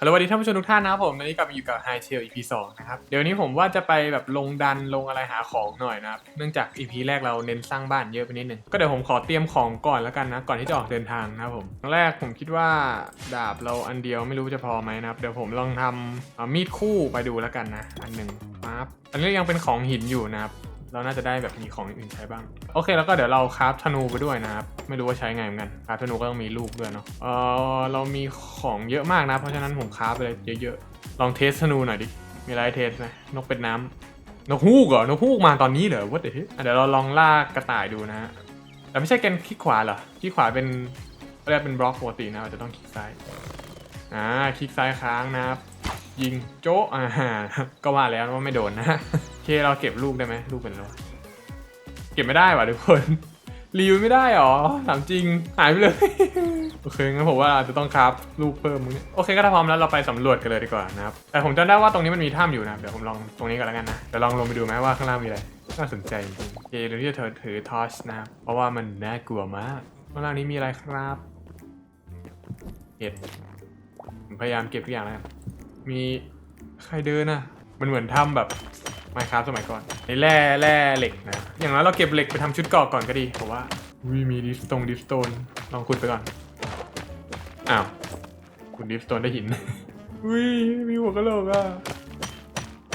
ฮัลโหลสวัสดีท่านผู้ชมทุกท่านนะครับผมวันนี้กลับมาอยู่กับ High Tail EP 2 นะครับ เดี๋ยวนี้ผมว่าจะไปแบบลงดันลงอะไรหาของหน่อยนะครับ เนื่องจาก EP แรกเราเน้นสร้างบ้านเยอะไปนิดนึง ก็เดี๋ยวผมขอเตรียมของก่อนแล้วกันนะ ก่อนที่จะออกเดินทางนะครับผมแรกผมคิดว่าดาบเราอันเดียวไม่รู้จะพอไหมนะครับ เดี๋ยวผมลองทำมีดคู่ไปดูแล้วกันนะ อันหนึ่งปั๊บอันนี้ยังเป็นของหินอยู่นะครับ เราน่าจะได้แบบมีของอื่นใช้บ้าง โอเค แล้วก็เดี๋ยวเราคราฟธนูไปด้วยนะครับ ไม่รู้ว่าใช้ไงเหมือนกันคราฟธนูก็ต้องมีลูกด้วยเนาะเออเรามีของเยอะมากนะ เพราะฉะนั้นผมคราฟไปเลยเยอะๆ ลองเทสธนูหน่อยดิ มีอะไรเทสไหมนกเป็ดน้ำนกฮูกเหรอนกฮูกมาตอนนี้เหรอวัดเดี๋ยวเดี๋ยวเราลองล่ากกระต่ายดูนะฮะแต่ไม่ใช่แกนคลิกขวาเหรอคลิกขวาเป็นเรียกเป็นบล็อกปกตินะเราจะต้องคลิกซ้ายอ่าคลิกซ้ายค้างนะครับยิงโจ๊ะอ่าก็ว่าแล้วว่าไม่โดนนะ เคเราเก็บลูกได้ไหมลูกเป็นไรวะเก็บไม่ได้ว่ะทุกคนรีวิวไม่ได้หรอถามจริงหายไปเลย โอเคงั้นผมว่าจะต้องคราฟลูกเพิ่มมึงโอเคก็ถ้าพร้อมแล้วเราไปสำรวจกันเลยดีกว่านะครับแต่ผมจำได้ว่าตรงนี้มันมีถ้ำอยู่นะเดี๋ยวผมลองตรงนี้ก่อนแล้วกันนะเดี๋ยวลองลงไปดูไหมว่าข้างล่างมีอะไรน่าสนใจจริงโอเคเดี๋ยวที่จะเธอถือทอชนะครับเพราะว่ามันน่ากลัวมากข้างล่างนี้มีอะไรครับเห็ดผมพยายามเก็บทุกอย่างแล้วมีใครเดินอะ มันเหมือนทำแบบ ไมครับสมัยก่อนไอ้แร่แร่เหล็กนะ อย่างน้อยเราเก็บเหล็กไปทำชุดเกราะก่อนก็ดีผมว่าวิมีดิสตนดิสโตนลองขุดไปก่อน อ้าวขุดดิสโตนได้หินวิมีหัวกะโหลกอะ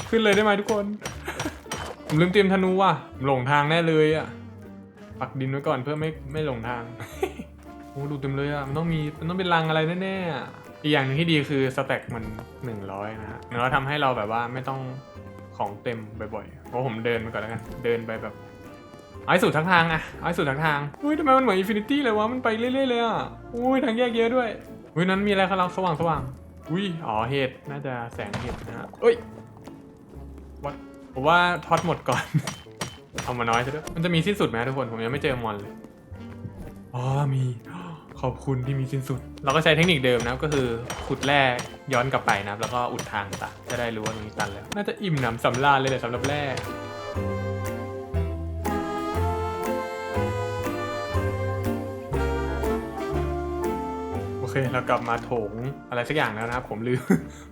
ขึ้นเลยได้ไหมทุกคน ผมลืมเตรียมธนูว่ะหลงทางแน่เลยอะ ปักดินไว้ก่อนเพื่อไม่ไม่หลงทางโอ้ดูเต็มเลยอะ มันต้องมี มันต้องเป็นรังอะไรแน่ๆอีกอย่างหนึงที่ดีคือสแต็กมัน100นะฮะหนึ่งร้อยทำให้เราแบบว่าไม่ต้อง ของเต็มบ่อยๆเพราะผมเดินไปก่อนแล้วกัน เดินไปแบบเอาให้สุดทั้งทางอะเอาให้สุดทั้งทางอุ้ยทำไมมันเหมือนอินฟินิตี้เลยวะ มันไปเรื่อยๆเลยอะอุ้ยทางแยกเยอะด้วยอุ้ยนั้นมีอะไรกำลังสว่างสว่างๆอุ้ยอ๋อเห็ดน่าจะแสงเห็ดนะฮะเอ้ยวัดผมว่าท็อตหมดก่อน เอามาน้อยซะด้วยมันจะมีสิ้นสุดไหมทุกคน ผมยังไม่เจอมอนเลย อ๋อมี ขอบคุณที่มีสิ้นสุด เราก็ใช้เทคนิคเดิมนะครับก็คือขุดแร่ย้อนกลับไปนะครับ แล้วก็อุดทางตัดจะได้รู้ว่าตรงนี้ตันแล้ว น่าจะอิ่มหนำสำราญเลยแหละสำหรับแร่โอเคเรากลับมาโถงอะไรสักอย่างแล้วนะครับผมลืม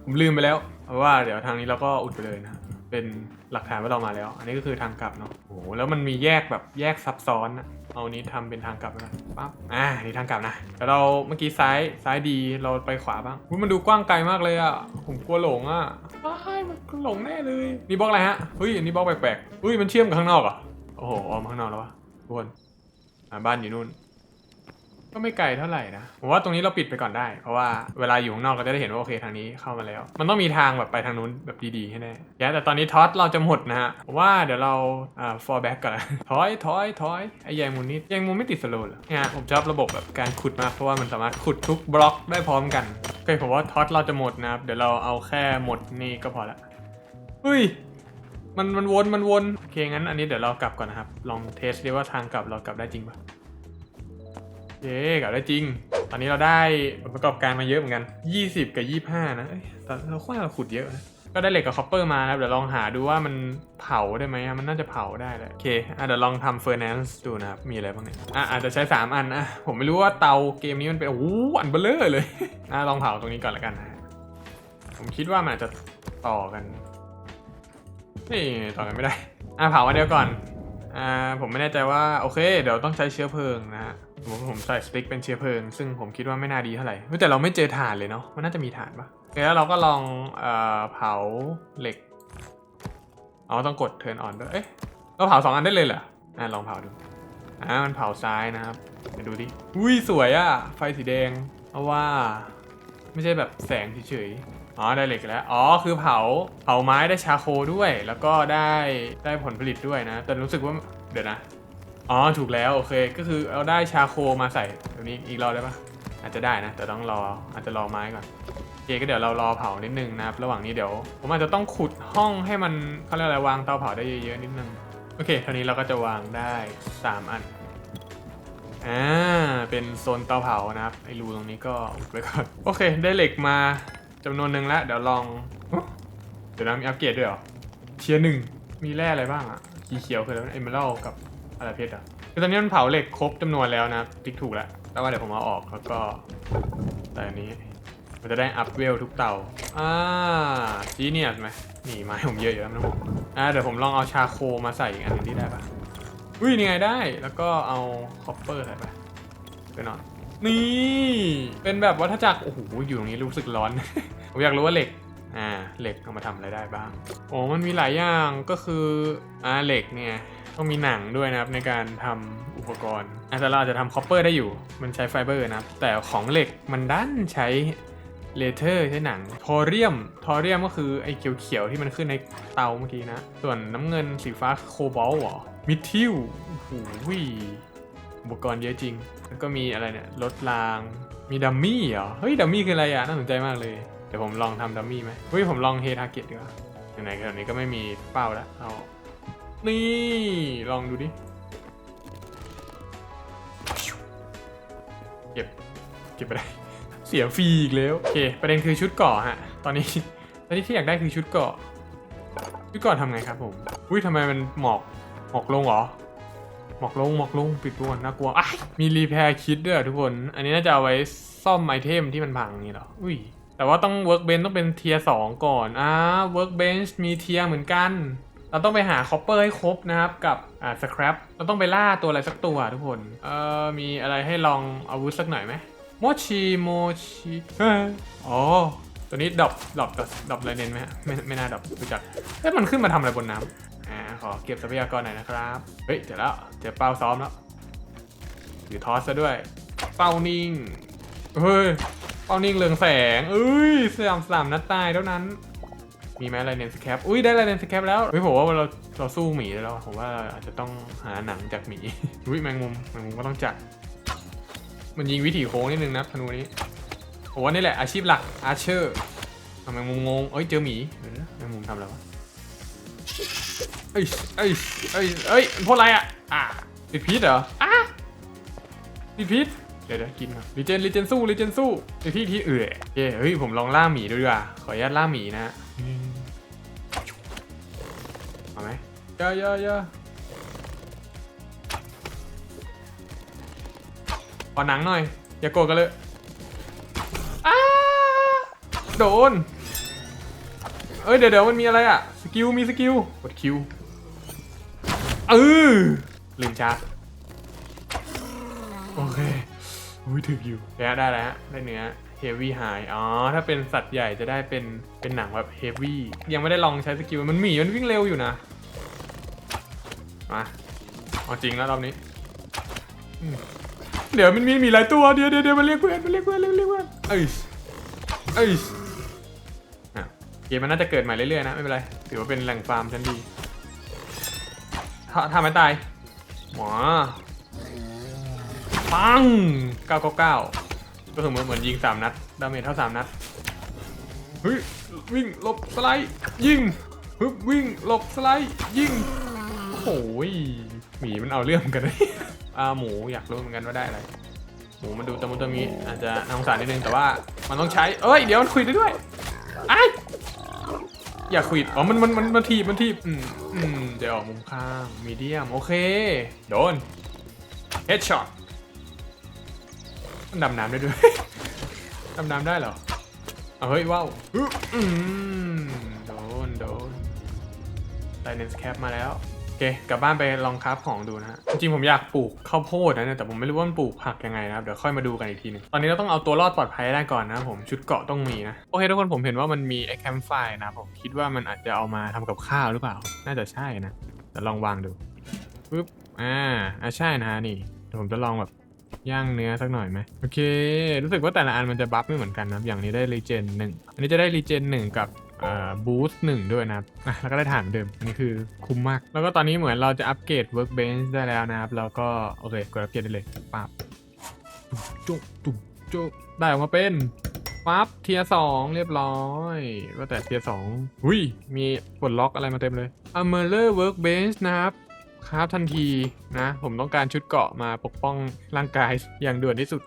ผมลืมไปแล้ว เพราะว่าเดี๋ยวทางนี้เราก็อุดไปเลยนะเป็นหลักฐานว่าเรามาแล้ว อันนี้ก็คือทางกลับเนาะโอ้โหแล้วมันมีแยกแบบแยกซับซ้อนนะ เอานี้ทำเป็นทางกลับนะปั๊บอ่านี่ทางกลับนะแต่เราเมื่อกี้ซ้ายซ้ายดีเราไปขวาบ้างมันดูกว้างไกลมากเลยอะผมกลัวหลงอะอ้ายมันหลงแน่เลยนี่บล็อกอะไรฮะเฮ้ยอันนี้บล็อกแปลกๆเฮ้ยมันเชื่อมกับข้างนอกอะโอ้โหออมข้างนอกแล้ววะทุกคนอ่าบ้านอยู่นู่น ก็ไม่ไกลเท่าไหร่นะผมว่าตรงนี้เราปิดไปก่อนได้ เพราะว่าเวลาอยู่ข้างนอกก็จะได้เห็นว่าโอเคทางนี้เข้ามาแล้ว มันต้องมีทางแบบไปทางนู้นแบบดีๆให้แน่แย่แต่ตอนนี้ท็อตเราจะหมดนะฮะว่าเดี๋ยวเราอ่า fall back ก่อนถอยถอยถอยไอ้แยงมุมนี้แยงมุมไม่ติดสโลว์เหรอเนี่ยผมชอบระบบแบบการขุดมากเพราะว่ามันสามารถขุดทุกบล็อกได้พร้อมกันโอเคผมว่าท็อตเราจะหมดนะครับเดี๋ยวเราเอาแค่หมดนี่ก็พอละเฮ้ยมันมันวนมันวนโอเคงั้นอันนี้เดี๋ยวเรากลับก่อนนะครับ ลองเทสดูว่าทางกลับเรากลับได้จริงปะ เย้กลับได้จริง ตอนนี้เราได้ผลประกอบการมาเยอะเหมือนกัน 20 กับ 25 นะเอ้ยแต่เราค่อยเราขุดเยอะนะก็ได้เหล็กกับคอปเปอร์มานะครับเดี๋ยวลองหาดูว่ามันเผาได้ไหมมันน่าจะเผาได้แหละโอเคอะเดี๋ยวลองทำเฟอร์แนนซ์ดูนะครับ มีอะไรบ้างเนี่ยอะอาจจะใช้ 3 อันนะผมไม่รู้ว่าเตาเกมนี้มันเป็นโอ้โหอันเบลเลอร์เลยอะลองเผาตรงนี้ก่อนละกันนะผมคิดว่ามันจจะต่อกันนี่ต่อกันไม่ได้อะเผาอันเดียวก่อนอ่าผมไม่แน่ใจว่าโอเค เดี๋ยวต้องใช้เชื้อเพลิงนะฮะ ผมผมใส่สติ๊กเป็นเชื้อเพลิง ซึ่งผมคิดว่าไม่น่าดีเท่าไหร่เฮ้ยแต่เราไม่เจอถ่านเลยเนาะมันน่าจะมีถ่านปะแล้วเราก็ลองเอ่อเผาเหล็กอ๋อต้องกดเทิร์นออนด้วยเอ๊ะเราเผาสองอันได้เลยเหรออ่าลองเผาดูอ่ามันเผาซ้ายนะครับไปดูดิอุ้ยสวยอะไฟสีแดงเพราะว่า ไม่ใช่แบบแสงเฉยๆอ๋อได้เหล็กแล้วอ๋อคือเผาเผาไม้ได้ชาโคด้วย แล้วก็ได้ได้ผลผลิตด้วยนะ แต่รู้สึกว่าเดี๋ยวนะ อ๋อถูกแล้วโอเคก็คือเอาได้ชาโคมาใส่ตรงนี้อีกรอบได้ปะอาจจะได้นะ แต่ต้องรออาจจะรอไม้ก่อนโอเคก็เดี๋ยวเรารอเผานิดนึงนะครับระหว่างนี้เดี๋ยว ผมอาจจะต้องขุดห้องให้มันเขาเรียกอะไรวางเตาเผาได้เยอะๆนิดนึงโอเคเท่านี้เราก็จะวางได้สามอันอ่าเป็นโซนเตาเผานะครับไอ้รูตรงนี้ก็อุดไว้ก่อนโอเค ได้เหล็กมาจำนวนหนึ่งแล้วเดี๋ยวลองเดี๋ยวนะมีอัปเกรดด้วยเหรอเทียร์หนึ่งมีแร่อะไรบ้างอะสีเขียวคืออะไรเอเมอรัลกับ อะไรเพชรอะคือตอนนี้มันเผาเหล็กครบจำนวนแล้วนะติ๊กถูกแล้วแต่ว่าเดี๋ยวผมเอาออกแล้วก็แต่อันนี้มันจะได้อัพเวลทุกเตาอ่าจีเนียสไหมหนีไม้ผมเยอะอยู่แล้วนะผมอ่าเดี๋ยวผมลองเอาชาโคมาใส่อีกอันหนึงที่ได้ปะอุ้ยนี่ไงได้แล้วก็เอาคอปเปอร์ใส่ไปไปหน่อยนี่ เป็นแบบวัฏจักรโอ้โหอยู่ตรงนี้รู้สึกร้อน ผมอยากรู้ว่าเหล็กอ่าเหล็กเอามาทำอะไรได้บ้างโอ้มันมีหลายอย่างก็คืออ่าเหล็กเนี่ย ต้องมีหนังด้วยนะครับในการทำอุปกรณ์อะแต่เราอาจจะทำคอปเปอร์ได้อยู่ มันใช้ไฟเบอร์นะครับ แต่ของเหล็กมันดันใช้เลเทอร์ใช้หนังทอเรียมทอเรียมก็คือไอ้เขียวๆที่มันขึ้นในเตาเมื่อกี้นะ ส่วนน้ำเงินสีฟ้าโคบอลต์หรอมิทิลโอ้โหอุปกรณ์เยอะจริง แล้วก็มีอะไรเนี่ยรถราง มีดัมมี่เหรอ เฮ้ยดัมมี่คืออะไรอะน่าสนใจมากเลย เดี๋ยวผมลองทำดัมมี่ไหมเฮ้ยผมลองเฮทาเก็ตดีกว่าไหนๆแถวนี้ก็ไม่มีเป้าแล้วเอา นี่ลองดูดิ เก็บ เก็บไปได้ เสียฟรีอีกแล้ว โอเค ประเด็นคือชุดเกาะฮะ ตอนนี้ ตอนนี้ที่อยากได้คือชุดเกาะ ชุดเกาะทำไงครับผม อุ้ยทำไมมันหมอก หมอกลงเหรอ หมอกลง หมอกลง ปิดตัวน่ากลัวอ้ายมีรีแพร์คิดด้วยทุกคน อันนี้น่าจะเอาไว้ซ่อมไอเทมที่มันพังนี่หรอ อุ้ยแต่ว่าต้อง workbench ต้องเป็นเทียร์สองก่อน อ่า workbench มีเทียร์เหมือนกัน เราต้องไปหาคอปเปอร์ให้ครบนะครับ กับอ่า scrap เราต้องไปล่าตัวอะไรสักตัวทุกคนเอ่อมีอะไรให้ลองอาวุธสักหน่อยไหมโมชิโมชิอ๋อตัวนี้ดรอปดรอปดรอปอะไรเน้นไหมฮะไม่ไม่น่าดรอปรู้จักเอ๊ะมันขึ้นมาทำอะไรบนน้ำอ่าขอเก็บทรัพยากรหน่อยนะครับ เฮ้ยเดี๋ยวแล้วเจอเป้าซ้อมแล้วถือทอสซะด้วย เป้านิ่งเฮ้ยเป้านิ่งเรืองแสงเอ้ยสามสามนัดตายเท่านั้น มีไหมไรเนนสแคปอุ้ยได้ไรเนนสแคปแล้วเฮ้ยผมว่าเราเราสู้หมีได้แล้วผมว่าอาจจะต้องหาหนังจากหมีอุ้ยแมงมุมแมงมุมก็ต้องจัดมันยิงวิถีโค้งนิดนึงนะธนูนี้ผมว่านี่แหละอาชีพหลักอาร์เชอร์แมงมุมงงเอ้ยเจอหมีแมงมุมทำอะไรวะเอ้ยเอ้ยเอ้ยเอ้ยพวกอะไรอะอะติดพิษเหรออะติดพิษเดี๋ยวเดี๋ยวกินครับรีเจนรีเจนสู้รีเจนสู้ติดพิษที่เอื่อยเอ้ยเฮ้ยผมลองล่าหมีดูดีกว่าขออนุญาตล่าหมีนะ เอายอะเยอะเยอะขอหนังหน่อย อย่าโกรธกันเลยอ้าโดน เอ้ยเดี๋ยวเดี๋ยวมันมีอะไรอะ สกิลมีสกิลกดคิวเออลืมชาร์จโอเคอุ้ยถึกอยู่แล้วได้แล้วได้เนื้อ heavy high อ๋อ ถ้าเป็นสัตว์ใหญ่จะได้เป็น เป็นหนังแบบ heavy ยังไม่ได้ลองใช้สกิล มันหมีมันวิ่งเร็วอยู่นะ มาเอาจริงแล้วรอบนี้ เดี๋ยวมันมีมีหลายตัวเดี๋ยวเดี๋ยวเดี๋ยวมาเรียกเพื่อนมาเรียกเพื่อนเรียกเรียกเพื่อนเอ้ยเอ้ยเกมมันน่าจะเกิดใหม่เรื่อยๆนะไม่เป็นไรถือว่าเป็นแหล่งฟาร์มชั้นดีถ้าทำไม่ตายหมอปัง999ก็คือเหมือนเหมือนยิงสามนัดดาเมจเท่าสามนัดเฮ้ยวิ่งหลบสไลด์ยิงฮึบวิ่งหลบสไลด์ยิง โอ้ยหมีมันเอาเรื่องกันเลยอ่าหมูอยากรู้เหมือนกันว่าได้อะไร หมูมันดูตะมุตะมิอาจจะน่าสงสารนิดนึงแต่ว่ามันต้องใช้ เอ้ยเดี๋ยวมันคุยได้ด้วยไออย่าคุยอ๋อมันมันมันมันทีบมันทีบอืมอืมเดี๋ยวออกมุมข้างมีเดียมโอเค โดนเฮดช็อตดำน้ำได้ด้วย ดำน้ำได้เหรอเอาเฮ้ยว้าวอืมโดนโดนไดเนสแคปมาแล้ว โอเคกลับบ้านไปลองคราฟของดูนะฮะจริงๆผมอยากปลูกข้าวโพดนะเนี่ยแต่ผมไม่รู้ว่ามันปลูกผักยังไงนะครับเดี๋ยวค่อยมาดูกันอีกทีหนึงตอนนี้เราต้องเอาตัวรอดปลอดภัยได้ก่อนนะผมชุดเกาะต้องมีนะโอเคทุกคนผมเห็นว่ามันมีไอ้แคมไฟนะผมคิดว่ามันอาจจะเอามาทำกับข้าวหรือเปล่า น่าจะใช่นะเดี๋ยวลองวางดูปึ๊บอ่าอ่าใช่นะฮะนี่เดี๋ยวผมจะลองแบบย่างเนื้อสักหน่อยไหมโอเค รู้สึกว่าแต่ละอันมันจะบัฟไม่เหมือนกันนะอย่างนี้ได้รีเจนหนึ่งอันนี้จะได้รีเจนหนึ่งกับ บูสต์หนึ่งด้วยนะครับอะแล้วก็ได้ฐานเหมือนเดิม อันนี้คือคุ้มมาก แล้วก็ตอนนี้เหมือนเราจะอัปเกรด workbench ได้แล้วนะครับ แล้วก็โอเคกดอัปเกรดได้เลยปั๊บจุ๊บจุ๊บจุ๊บได้ออกมาเป็นปั๊บเทียสองเรียบร้อยว่าแต่เทียสองหุยมีปลดล็อกอะไรมาเต็มเลย a m e r workbench นะครับครับทันทีนะ ผมต้องการชุดเกาะมาปกป้องร่างกายอย่างด่วนที่สุด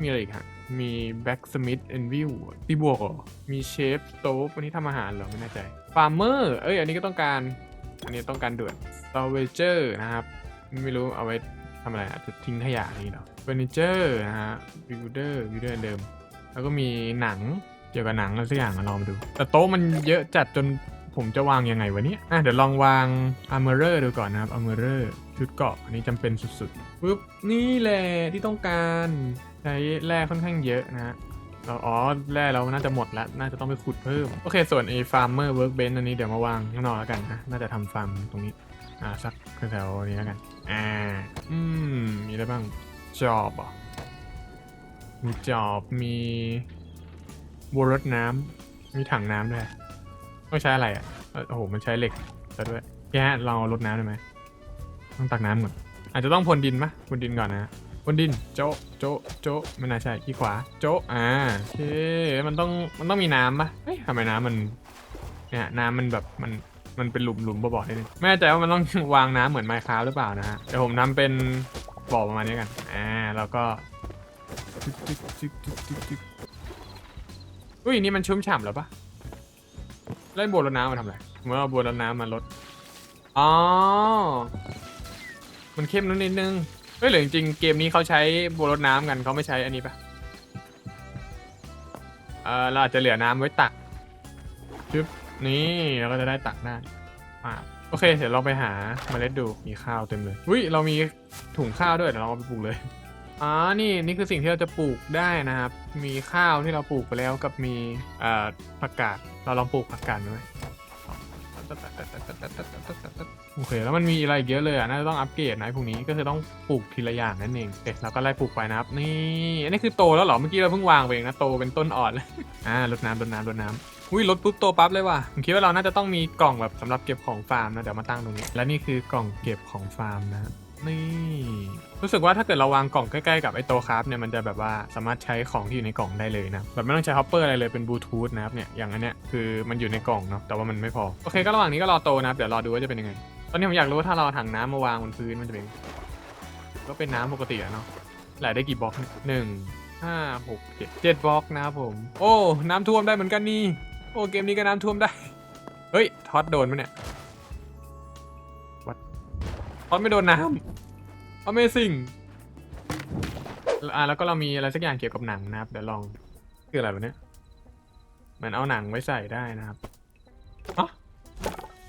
มีอะไรอีกฮะ มี Blacksmith and View ตีบวกมี Chef Stove วันนี้ทำอาหารเหรอ ไม่แน่ใจ Farmer เอ้ย อันนี้ก็ต้องการ อันนี้ต้องการด่วน Salvager นะครับ ไม่รู้เอาไว้ทำอะไรอาจจะทิ้งขยะนี่เหรอ Furniture นะฮะ Builder Builder อันเดิม แล้วก็มีหนังเกี่ยวกับหนังอะไรสักอย่างอะลองมาดู แต่โต๊ะมันเยอะจัดจน ผมจะวางยังไงวะเนี่ยอะเดี๋ยวลองวาง armorer ดูก่อนนะครับ armorer ชุดเกาะอันนี้จำเป็นสุดๆปุ๊บนี่แหละที่ต้องการใช้แร่ค่อนข้างเยอะนะฮะเราอ๋อแร่เราน่าจะหมดแล้ว น่าจะต้องไปขุดเพิ่ม โอเค ส่วนไอ้ farmer workbench อันนี้เดี๋ยวมาวางข้างนอกแล้วกันนะน่าจะทำฟาร์มตรงนี้ อ่า สักแถวๆนี้แล้วกัน อ่า อืม มีอะไรบ้างจอบอะมีจอบมีบัวรดน้ำมีถังน้ำด้วย ต้องใช้อะไรอะเอ่อโอ้โห มันใช้เหล็กซะด้วยแค่เรารดน้ำได้ไหม ต้องตักน้ำก่อน อาจจะต้องพรวนดินปะพรวนดินก่อนนะพรวนดิน โจะโจะโจะไม่น่าใช่ขี้ขวา โจะอ่าโอเคมันต้อง มันต้องมีน้ำปะเฮ้ยทำไมน้ำมัน เนี่ยน้ำมันแบบ มัน มันเป็นหลุมหลุมบ่อๆนิดนึงไม่แน่ใจว่ามันต้อง วางน้ำเหมือนไมค์ค a f t หรือเปล่านะฮะ เดี๋ยวผมทำเป็นบ่อประมาณนี้กัน อ่า แล้วก็จึ๊กจึ๊กจึ๊กจึ๊กจึ๊กจึ๊กอุ้ย นี่มันชุ่มฉ่ำแล้วปะ เล่นบัวรดน้ำมาทำอะไรเมื่อเอาบัวรดน้ำมาลดอ๋อ มันเข้มนิดนิดนึงเฮ้ยหรือจริงๆเกมนี้เขาใช้บัวรดน้ำกันเขาไม่ใช้อันนี้ปะเออเราอาจจะเหลือน้ำไว้ตักจึ๊บนี่เราก็จะได้ตักได้อ่าโอเค เดี๋ยวเราไปหาเมล็ดดูมีข้าวเต็มเลยอุ้ยเรามีถุงข้าวด้วยเดี๋ยวเราเอาไปปลูกเลย อ๋อ นี่นี่คือสิ่งที่เราจะปลูกได้นะครับ มีข้าวที่เราปลูกไปแล้วกับมีเอ่อผักกาด เราลองปลูกผักกาดดูไหมโอเค แล้วมันมีอะไรเยอะเลยอะ น่าจะต้องอัปเกรดนะพวกนี้ ก็คือต้องปลูกทีละอย่างนั่นเองโอเคเราก็ไล่ปลูกไปนะครับ นี่ อันนี้คือโตแล้วเหรอ เมื่อกี้เราเพิ่งวางไปเองนะ โตเป็นต้นอ่อนเลย อ่ารดน้ำรดน้ำรดน้ำอุ้ยรถปุ๊บโตปั๊บเลยว่ะ ผมคิดว่าเราน่าจะต้องมีกล่องแบบสำหรับเก็บของฟาร์มนะ เดี๋ยวมาตั้งตรงนี้ และนี่คือกล่องเก็บของฟาร์มนะ นี่รู้สึกว่าถ้าเกิดเราวางกล่องใกล้ๆกับไอ้โตะคราฟเนี่ยมันจะแบบว่าสามารถใช้ของที่อยู่ในกล่องได้เลยนะแบบไม่ต้องใช้ฮอปเปอร์อะไรเลยเป็นบลูทูธนะครับเนี่ยอย่างอันเนี้ยคือมันอยู่ในกล่องเนาะแต่ว่ามันไม่พอโอเคก็ระหว่างนี้ก็รอโตนะครับเดี๋ยวรอดูว่าจะเป็นยังไง ตอนนี้ผมอยากรู้ว่าถ้าเราเอาถังน้ำมาวางบนพื้นมันจะเป็นก็เป็นน้ำปกติอะเนาะไหลได้กี่บล็อกหนึ่งห้าหกเจ็ดเจ็ดบล็อกนะครับผม โอ้ น้ำท่วมได้เหมือนกันนี่โอ้เกมนี้ก็น้ำท่วมได้ เฮ้ยท็อตโดนไหมเนี่ย ท็อตไม่โดนน้ำ Amazing อะแล้วก็เรามีอะไรสักอย่างเกี่ยวกับหนังนะครับ เดี๋ยวลองคืออะไรวะเนี่ยเหมือนเอาหนังไว้ใส่ได้นะครับอ๋อ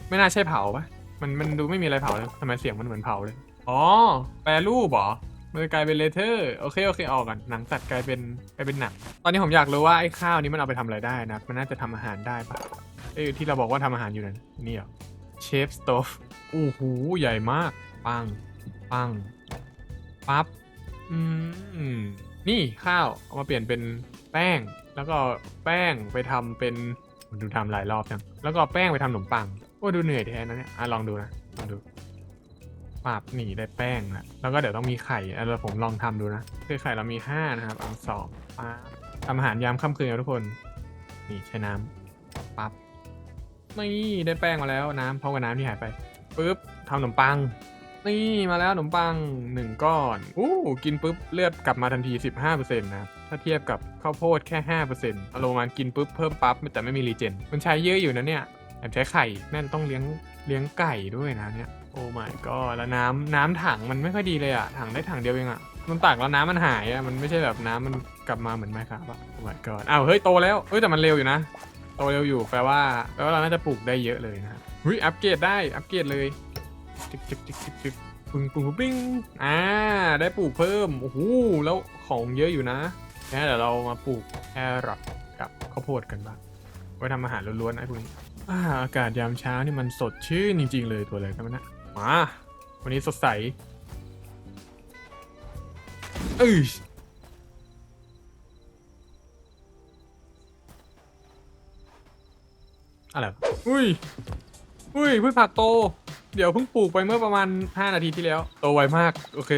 ไม่น่าใช่เผาปะมันมันดูไม่มีอะไรเผาเลยทำไมเสียงมันเหมือนเผาเลย อ๋อ แปรรูปเหรอมันกลายเป็นเลเทอร์โอเคโอเคออกกันหนังสัตว์กลายเป็นกลายเป็นหนัง ตอนนี้ผมอยากรู้ว่าไอ้ข้าวนี้มันเอาไปทำอะไรได้นะมันน่าจะทำอาหารได้ปะเอ้ยที่เราบอกว่าทำอาหารอยู่นั่นนี่เหรอ เชฟสโตฟโอ้โหใหญ่มาก ปัง ปัง ปั๊บ อืม นี่ข้าว เอามาเปลี่ยนเป็นแป้ง แล้วก็แป้งไปทำเป็นดูทำหลายรอบจังแล้วก็แป้งไปทำขนมปัง โอ้ดูเหนื่อยแทนนะเนี่ยอะลองดูนะลองดูปาบหนีได้แป้งนะแล้วก็เดี๋ยวต้องมีไข่อะเดี๋ยวผมลองทำดูนะคือไข่เรามี5นะครับเอาสองปั๊บทำอาหารยามค่ำคืนครับทุกคน นี่ใช้น้ำปั๊บ นี่ได้แป้งมาแล้วน้ำพร้อมกับน้ำที่หายไปปุ๊บทำขนมปัง นี่มาแล้วขนมปังหนึ่งก้อนอู้กินปุ๊บเลือดกลับมาทันที 15%นะครับถ้าเทียบกับข้าวโพดแค่5%อารมณ์มันกินปุ๊บเพิ่มปั๊บแต่ไม่มีรีเจน มันใช้เยอะอยู่นะเนี่ยแถมใช้ไข่แน่นต้องเลี้ยงเลี้ยงไก่ด้วยนะเนี่ยโอ้ my god แล้วน้ำน้ำถังมันไม่ค่อยดีเลยอะถังได้ถังเดียวเองอะมันตักแล้วน้ำมันหายอะมันไม่ใช่แบบน้ำมันกลับมาเหมือนไมครับอะโอ้ my god อ้าวเฮ้ยโตแล้วเฮ้ยแต่มันเร็วอยู่นะ โตเร็วอยู่แปลว่าแปลว่าเราน่าจะปลูกได้เยอะเลยนะครับเฮ้ยอัปเกรดได้อัปเกรดเลยจึกจึกจึกจึกจึกปึ้งปึ้งปึ้งปิ้งอ่าได้ปลูกเพิ่มโอ้โหแล้วของเยอะอยู่นะงั้นเดี๋ยวเรามาปลูกแครอทกับข้าวโพดกันบ้างไว้ทำอาหารล้วนๆนะไอ้พวกนี้อ่าอากาศยามเช้านี่มันสดชื่นจริง ๆ เลยตัวอะไรกันนะมาวันนี้สดใสเอ้ย อะไร อุ้ย อุ้ยพืชผักโต เดี๋ยวเพิ่งปลูกไปเมื่อประมาณ 5 นาทีที่แล้ว โตไวมาก โอเค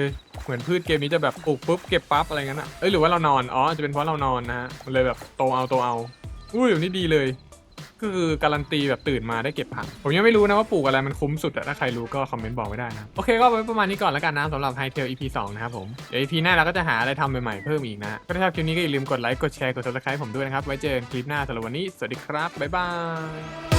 เหมือนพืชเกมนี้จะแบบปลูกปุ๊บเก็บปั๊บอะไรเงี้ยนะเอ้ยหรือว่าเรานอน อ๋อจจะเป็นเพราะเรานอนนะฮะ มันเลยแบบโตเอาโตเอา อุ้ยแบบนี้ดีเลย ก็คือการันตีแบบตื่นมาได้เก็บผัก ผมยังไม่รู้นะว่าปลูกอะไรมันคุ้มสุดอะถ้าใครรู้ก็คอมเมนต์บอกไว้ได้นะ โอเคก็ไว้ประมาณนี้ก่อนแล้วกันนะสำหรับ High Tail EP 2 นะครับผมเดี๋ยว EP หน้าเราก็จะหาอะไรทำใหม่ๆเพิ่มอีกนะ ก็ถ้าชอบคลิปนี้ก็อย่าลืมกดไลค์กดแชร์กด subscribe ผมด้วยนะครับไว้เจอกันคลิปหน้าสำหรับวันนี้สวัสดีครับบ๊ายบาย